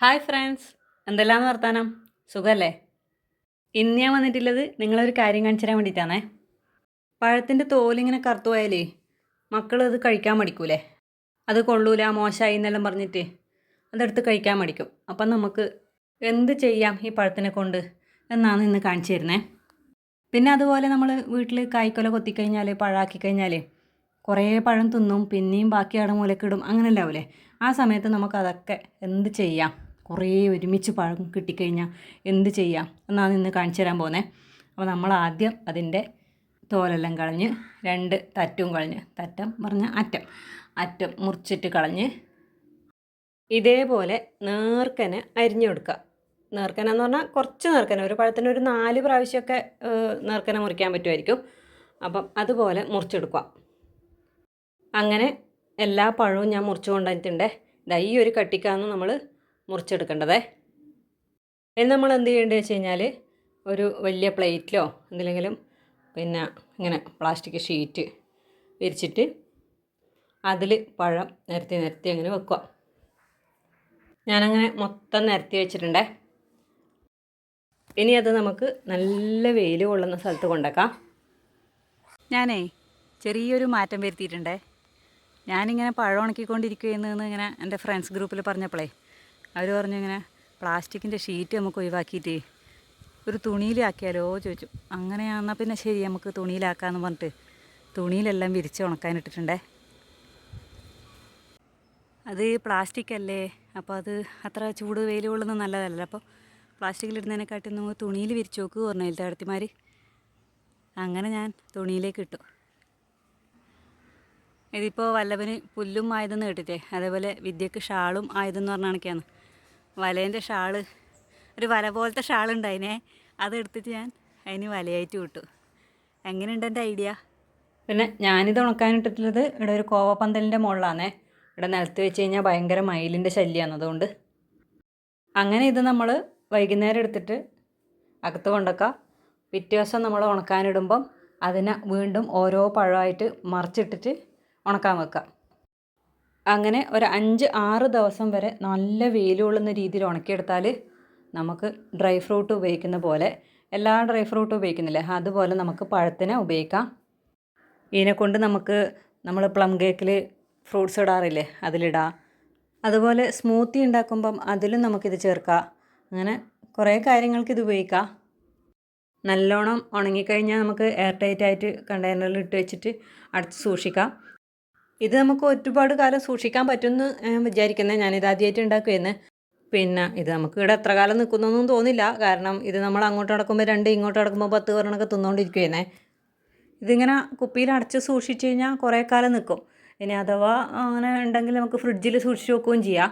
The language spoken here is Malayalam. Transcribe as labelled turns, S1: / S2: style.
S1: Hi friends. എന്തെല്ലാം വർത്താനം? സുഖമല്ലേ ഇന്ന് ഞാൻ വന്നിട്ടുള്ളത് നിങ്ങളൊരു കാര്യം കാണിച്ചു തരാൻ വേണ്ടിയിട്ടാണേ. പഴത്തിന്റെ തോലിങ്ങനെ കറുത്തു പോയാലേ അത് കഴിക്കാൻ മടിക്കൂലേ? അത് കൊള്ളൂല മോശമായി എന്നെല്ലാം പറഞ്ഞിട്ട് അതെടുത്ത് കഴിക്കാൻ മടിക്കും. അപ്പം നമുക്ക് എന്ത് ചെയ്യാം ഈ പഴത്തിനെ കൊണ്ട് എന്നാണ് ഇന്ന് കാണിച്ചു തരുന്നത് പിന്നെ അതുപോലെ നമ്മൾ വീട്ടിൽ കായ്ക്കൊല കൊത്തിക്കഴിഞ്ഞാൽ പഴാക്കി കഴിഞ്ഞാൽ കുറേ പഴം തിന്നും പിന്നെയും ബാക്കി അടമൂലക്കിടും മൂലക്കിടും അങ്ങനെ ഉണ്ടാവില്ലേ ആ സമയത്ത് നമുക്കതൊക്കെ എന്ത് ചെയ്യാം? കുറേ ഒരുമിച്ച് പഴം കിട്ടിക്കഴിഞ്ഞാൽ എന്ത് ചെയ്യാം? എന്നാണ് ഇന്ന് കാണിച്ചു തരാൻ പോകുന്നത് അപ്പോൾ നമ്മൾ ആദ്യം അതിന്റെ തോലെല്ലാം കളഞ്ഞ് രണ്ട് തറ്റും കളഞ്ഞ്. തറ്റം പറഞ്ഞ അറ്റം. അറ്റം മുറിച്ചിട്ട് കളഞ്ഞ് ഇതേപോലെ നേർക്കനെ അരിഞ്ഞു കൊടുക്കുക നേർക്കന എന്ന് പറഞ്ഞാൽ കുറച്ച് നേർക്കന. ഒരു പഴത്തിന് ഒരു നാല് പ്രാവശ്യമൊക്കെ നേർക്കന മുറിക്കാൻ പറ്റുമായിരിക്കും. അപ്പം അതുപോലെ മുറിച്ചെടുക്കുക. അങ്ങനെ എല്ലാ പഴവും ഞാൻ മുറിച്ച് കൊണ്ടുവന്നിട്ടുണ്ട്. ഇതാ ഈ ഒരു കട്ടിക്കാന്ന് നമ്മൾ മുറിച്ചെടുക്കേണ്ടതേ. ഇനി നമ്മൾ എന്ത് ചെയ്യേണ്ടത് വെച്ച് കഴിഞ്ഞാൽ ഒരു വലിയ പ്ലേറ്റിലോ എന്തിലെങ്കിലും പിന്നെ ഇങ്ങനെ പ്ലാസ്റ്റിക് ഷീറ്റ് വിരിച്ചിട്ട് അതിൽ പഴം നിരത്തി നിരത്തി അങ്ങനെ വെക്കുക. ഞാനങ്ങനെ മൊത്തം നിരത്തി വെച്ചിട്ടുണ്ടേ. ഇനി അത് നമുക്ക് നല്ല വെയിൽ കൊള്ളുന്ന സ്ഥലത്ത് കൊണ്ടേക്കാം ഞാനേ ചെറിയൊരു മാറ്റം വരുത്തിയിട്ടുണ്ടേ. ഞാനിങ്ങനെ പഴം ഉണക്കിക്കൊണ്ടിരിക്കുകയെന്ന് ഇങ്ങനെ എന്റെ ഫ്രണ്ട്സ് ഗ്രൂപ്പിൽ പറഞ്ഞപ്പോഴേ അവർ പറഞ്ഞു ഇങ്ങനെ പ്ലാസ്റ്റിക്കിന്റെ ഷീറ്റ് നമുക്ക് ഒഴിവാക്കിയിട്ട് ഒരു തുണിയിലാക്കിയാലോ ചോദിച്ചു. അങ്ങനെയാണെന്നാൽ പിന്നെ ശരി നമുക്ക് തുണിയിലാക്കാമെന്ന് പറഞ്ഞിട്ട് തുണിയിലെല്ലാം വിരിച്ച് ഉണക്കാനിട്ടിട്ടുണ്ടേ അത് പ്ലാസ്റ്റിക് അല്ലേ അപ്പോൾ അത് അത്ര ചൂട് വെയിൽ കൊള്ളുന്നത് നല്ലതല്ല. അപ്പോൾ പ്ലാസ്റ്റിക്കിലിടുന്നതിനെക്കാട്ടി നമുക്ക് തുണിയിൽ വിരിച്ചു നോക്ക് പറഞ്ഞു എഴുത്തടത്തിമാർ അങ്ങനെ ഞാൻ തുണിയിലേക്ക് ഇട്ടു. ഇതിപ്പോൾ വല്ലവന് പുല്ലും ആയതെന്ന് കേട്ടിട്ടേ? അതേപോലെ വിദ്യക്ക് ഷാളും ആയതെന്ന് പറഞ്ഞ കണക്കാണ് വലേന്റെ ഷാൾ. ഒരു വല പോലത്തെ ഷാളുണ്ടായിനെ അതെടുത്തിട്ട് ഞാൻ അതിന് വലയായിട്ട് വിട്ടു. എങ്ങനെയുണ്ട് എന്റെ ഐഡിയ? പിന്നെ ഞാനിത് ഉണക്കാനിട്ടിട്ടുള്ളത് ഇവിടെ ഒരു കോവപ്പന്തലിന്റെ മുകളിലാണേ ഇവിടെ നിലത്ത് വെച്ച് കഴിഞ്ഞാൽ ഭയങ്കര മയിലിന്റെ ശല്യമാണ് അതുകൊണ്ട്. അങ്ങനെ ഇത് നമ്മൾ വൈകുന്നേരം എടുത്തിട്ട് അകത്ത് കൊണ്ടൊക്കെ പിറ്റേ ദിവസം നമ്മൾ ഉണക്കാനിടുമ്പം അതിനെ വീണ്ടും ഓരോ പഴമായിട്ട് മറിച്ചിട്ടിട്ട് ഉണക്കാൻ വെക്കാം. അങ്ങനെ ഒരു അഞ്ച് ആറ് ദിവസം വരെ നല്ല വെയിൽ രീതിയിൽ ഉണക്കിയെടുത്താൽ നമുക്ക് ഡ്രൈ ഫ്രൂട്ട് ഉപയോഗിക്കുന്ന പോലെ എല്ലാ ഡ്രൈ ഫ്രൂട്ടും ഉപയോഗിക്കുന്നില്ലേ? അതുപോലെ നമുക്ക് പഴത്തിനെ ഉപയോഗിക്കാം. ഇതിനെ കൊണ്ട് നമുക്ക് നമ്മൾ പ്ലം കേക്കിൽ ഫ്രൂട്ട്സ് ഇടാറില്ലേ? അതിലിടാം. അതുപോലെ സ്മൂത്തി ഉണ്ടാക്കുമ്പം അതിലും നമുക്കിത് ചേർക്കാം. അങ്ങനെ കുറേ കാര്യങ്ങൾക്ക് ഇത് ഉപയോഗിക്കാം. നല്ലോണം ഉണങ്ങിക്കഴിഞ്ഞാൽ നമുക്ക് എയർ ടൈറ്റ് ആയിട്ട് കണ്ടെയ്നറിൽ ഇട്ട് വെച്ചിട്ട് അടച്ച് സൂക്ഷിക്കാം. ഇത് നമുക്ക് ഒരുപാട് കാലം സൂക്ഷിക്കാൻ പറ്റുമെന്ന് വിചാരിക്കുന്നത് ഞാനിത് ആദ്യമായിട്ട് ഉണ്ടാക്കുകയെന്ന് പിന്നെ ഇത് നമുക്ക് ഇവിടെ എത്ര കാലം നിൽക്കുന്നൊന്നും തോന്നില്ല. കാരണം ഇത് നമ്മൾ അങ്ങോട്ട് നടക്കുമ്പോൾ രണ്ട് ഇങ്ങോട്ട് നടക്കുമ്പോൾ പത്ത് പേരണൊക്കെ തിന്നുകൊണ്ടിരിക്കുകയെന്നേ ഇതിങ്ങനെ കുപ്പിയിൽ അടച്ച് സൂക്ഷിച്ച് കഴിഞ്ഞാൽ കുറേ കാലം നിൽക്കും. ഇനി അഥവാ അങ്ങനെ ഉണ്ടെങ്കിൽ നമുക്ക് ഫ്രിഡ്ജിൽ സൂക്ഷിച്ച് വെക്കുകയും ചെയ്യാം.